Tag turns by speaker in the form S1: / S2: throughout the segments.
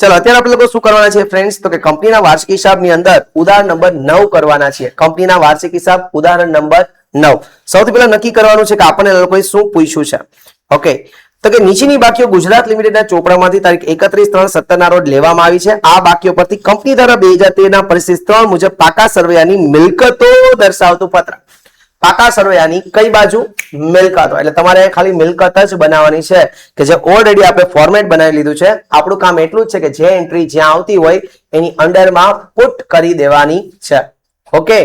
S1: ચલો, અત્યારે આપણે લોકો શું કરવાના છે ફ્રેન્ડ્સ તો કે કંપનીના વાર્ષિક હિસાબની અંદર ઉદાહરણ નંબર નવ કરવાના છે કંપનીના વાર્ષિક હિસાબ ઉદાહરણ નંબર નવ. સૌથી પહેલા નક્કી કરવાનું છે કે આપણને લોકોએ શું પૂછ્યું છે. ઓકે તો કે નીચેની બાકીઓ ગુજરાત લિમિટેડના ચોપડામાંથી તારીખ એકત્રીસ ત્રણ સત્તરના રોજ લેવામાં આવી છે. આ બાકીઓ પરથી કંપની દ્વારા બે હજાર તેરના પરિસ્થિતિ ત્રણ મુજબ પાકા સર્વેયાની મિલકતો દર્શાવતું પત્ર. પાકા સરવૈયાની કઈ બાજુ? મિલકતો એટલે તમારે ખાલી મિલકત જ બનાવવાની છે કે જે ઓલરેડી આપણે ફોર્મેટ બનાવી લીધું છે. આપણું કામ એટલું જ છે કે જે એન્ટ્રી જ્યાં આવતી હોય એની અંડરમાં પુટ કરી દેવાની છે. ઓકે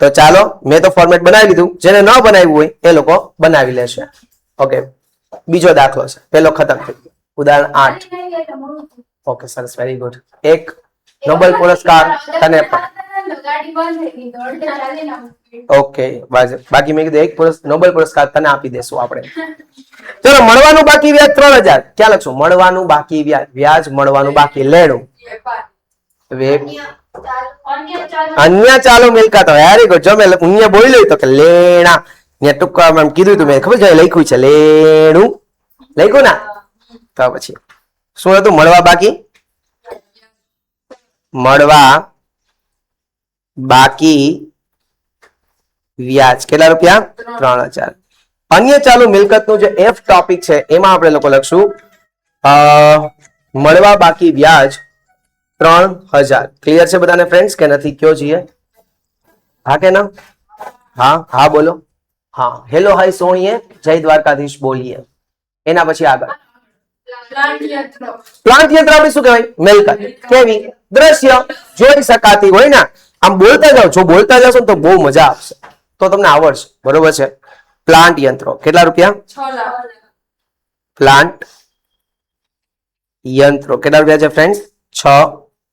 S1: તો ચાલો, મેં તો ફોર્મેટ બનાવી લીધું. જેને ન બનાવ્યું હોય, એ લોકો બનાવી લેશે. ઓકે બીજો દાખલો છે. પેલો ખતમ થઈ ઉદાહરણ આઠ. ઓકે સરસ. વેરી ગુડ એક નોબેલ પુરસ્કાર તને પણ.
S2: ગાડી બંધ થઈ ગઈ દોડ ચાલે ના
S1: ઓકે બાકી મેં કીધું, એક પુરસ્કાર નોબેલ પુરસ્કાર તને આપી દેશું આપણે. ચલો, મળવાનું બાકી વ્યાજ ત્રણ હજાર. ક્યાં લખશું મળવાનું બાકી વ્યાજ વ્યાજ, મળવાનું બાકી લેણું.
S2: અન્ય ચાલો
S1: મિલકત વેરી ગુડ જો મેં ઉન્ય લઈ તો કે લેણા. ને ટૂંકમાં એમ કીધું તું મેં. ખબર છે, લખ્યું છે, લેણું. લખ્યું ના? તો પછી. શું હતું? મળવા બાકી? મળવા. બાકી વ્યાજ કેટલા રૂપિયા? ત્રણ હજાર. અન્ય ચાલુ મિલકતનું જે એફ ટોપિક છે, એમાં આપણે લોકો લખશું મળવા બાકી વ્યાજ ત્રણ હજાર. ક્લિયર છે બધાને ફ્રેન્ડ્સ કે નથી? કયો છીએ હા કે ના? હા હા બોલો. હા, હેલો, હાય સોણીએ જય દ્વારકાધીશ બોલીએ. એના પછી આગળ. પ્લાન્ટ યંત્ર આપણે શું કહેવાય? મિલકત. કેવી? દ્રશ્ય. જોઈ શકાતી હોય ને? આમ બોલતા જાઓ જો બોલતા જશો તો બહુ મજા આવશે. તો તમને આવડશે. બરોબર છે? પ્લાન્ટ યંત્રો. કેટલા રૂપિયા? પ્લાન્ટ યંત્રો. કેટલા રૂપિયા છે ફ્રેન્ડ છ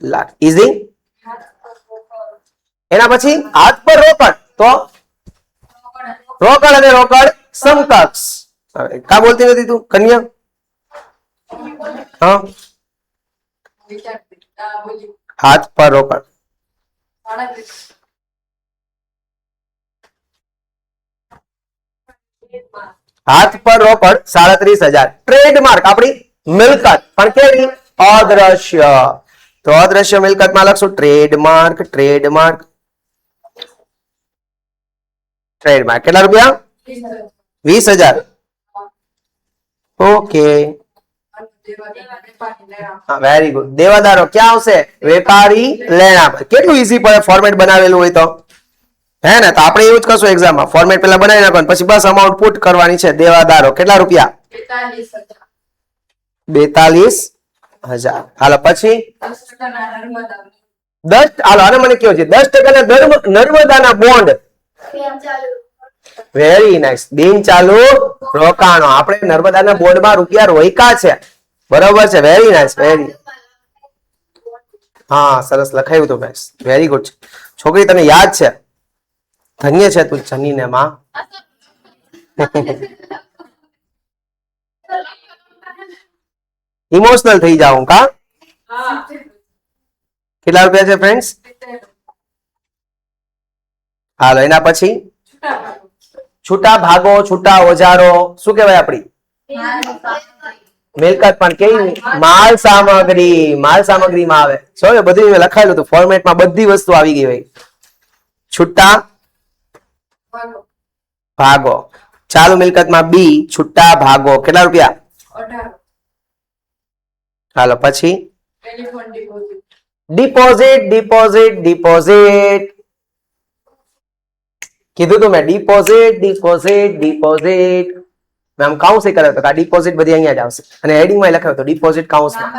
S1: લાખ. ઇઝી એના પછી હાથ પર રોકડ. તો? રોકડ અને રોકડ સમકક્ષ. કા બોલતી નથી તું? કન્યા? હા? હાથ પર રોકડ. હાથ પર રોકડ સાડત્રીસ હજાર. ટ્રેડમાર્ક આપણી મિલકત. પણ કેવી? અદ્રશ્ય. તો અદ્રશ્ય મિલકતમાં લખશું ટ્રેડમાર્ક ટ્રેડમાર્ક ટ્રેડમાર્ક કેટલા રૂપિયા? વીસ હજાર. ઓકે. વેરી ગુડ દેવાદારો, ક્યાં આવશે? વેપારી લેણા કેટલું ઈઝી પડે ફોર્મેટ બનાવેલું હોય તો? હે ને? તો આપણે એવું જ કરશું એક્ઝામમાં ફોર્મેટ પેલા બનાવી નાખવાનું, પછી બસ અમાઉન્ટ પુટ કરવાની છે. દેવાદારો, કેટલા રૂપિયા? બેતાલીસ હજાર. હાલો, પછી? દસ, હાલો, આને મને કયો છે? દસ ટકાના નર્મ- નર્મદાના બોન્ડ વેરી નાઇસ બિન ચાલુ રોકાણો. આપણે નર્મદાના બોન્ડમાં રૂપિયા રોયકા છે. બરોબર છે. વેરી નાઇસ વેરી હા સરસ લખાયું તો બેસ વેરી ગુડ છોકરી તને યાદ છે? ધન્ય છે તું જનીને માં. ઇમોશનલ થઈ જાઉં કા? કેટલા રૂપિયા છે ફ્રેન્ડ્સ હાલો એના પછી? છૂટા ભાગો. છૂટા ઓજારો. શું કહેવાય આપણી? મિલકત પણ કેવી માલ સામગ્રી માલ સામગ્રીમાં આવે. Sorry, બધું લખાયેલું હતું. ફોર્મેટમાં બધી વસ્તુ આવી ગઈ હોય. છૂટા ભાગો. ચાલુ મિલકતમાં બી છૂટા ભાગો. કેટલા રૂપિયા? હાલો પછી? ડિપોઝિટ ડિપોઝિટ ડિપોઝિટ કીધું તું મેં. ડિપોઝિટ ડિપોઝિટ ડિપોઝિટ આમ કાઉન્સ કર્યો હતો કે આ ડિપોઝિટ બધી અહીંયા જ આવશે. અને હેડિંગમાં લખાયો હતો ડિપોઝિટ કાઉન્સમાં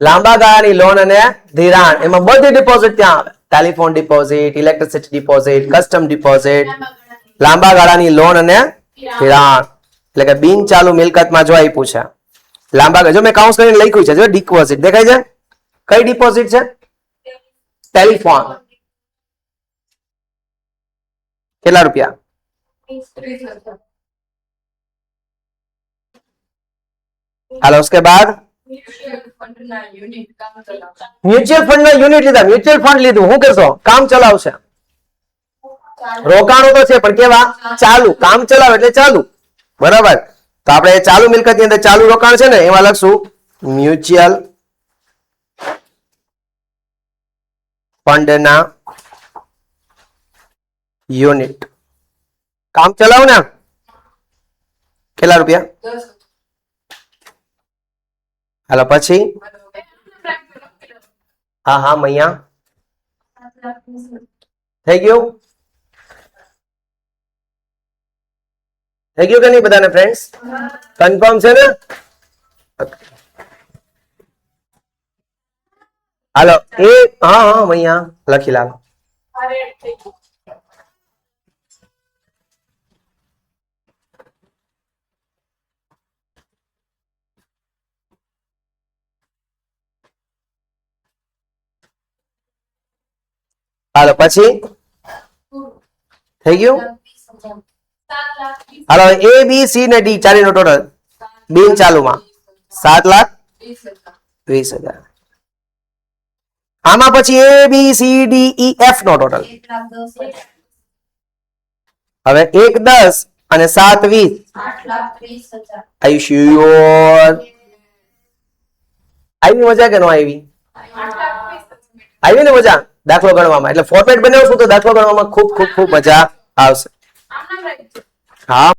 S1: લાંબા ગાળાની લોન અને ધિરાણ એમાં બધી ડિપોઝિટ ત્યાં આવે. Telephone deposit electricity deposit custom deposit લાંબા ગાળાની લોન અને ધિરાણ. એટલે કે બિન ચાલુ મિલકતમાં જો આપ્યું છે. લાંબા જો મેં કાઉન્સ કરીને લખ્યું છે જો ડિપોઝિટ દેખાય છે? કઈ ડિપોઝિટ છે? ટેલિફોન કેટલા રૂપિયા? હાલો उसके बाद મ્યુચ્યુઅલ ફંડ નો યુનિટ લીધા મ્યુચ્યુઅલ ફંડ લીધું. હું કરશો કામ ચલાવશે. રોકાણો તો છે, પણ કેવા? ચાલુ. કામ ચલાવ એટલે ચાલુ. બરાબર. તો આપણે ચાલુ મિલકતની અંદર ચાલુ રોકાણ છે ને, એમાં લખશું મ્યુચ્યુઅલ ફંડના યુનિટ. કામ ચલાવ ને કેટલા રૂપિયા? હાલો પછી હા હા મૈયા
S2: સાત લાખ વીસ હજાર.
S1: થઈ ગયું થઈ ગયું કે નહીં બધાને ફ્રેન્ડ્સ કન્ફર્મ છે ને હાલો એ હા હા મૈયા લખી લાવો હાલો, પછી? થઈ ગયું? હાલો એ બી સી ને ડી ચારેયનો ટોટલ બિન ચાલુમાં. સાત લાખ વીસ હજાર. આમાં પછી A B C D E F no total. હવે એક, દસ અને સાત, વીસ. શ્યોર આવી મજા કે નો આવી. આવી ને મજા? દાખલો ગણવામાં. એટલે ફોર્મેટ બનાવશું તો દાખલો ગણવામાં ખૂબ ખૂબ ખૂબ મજા આવશે. હા.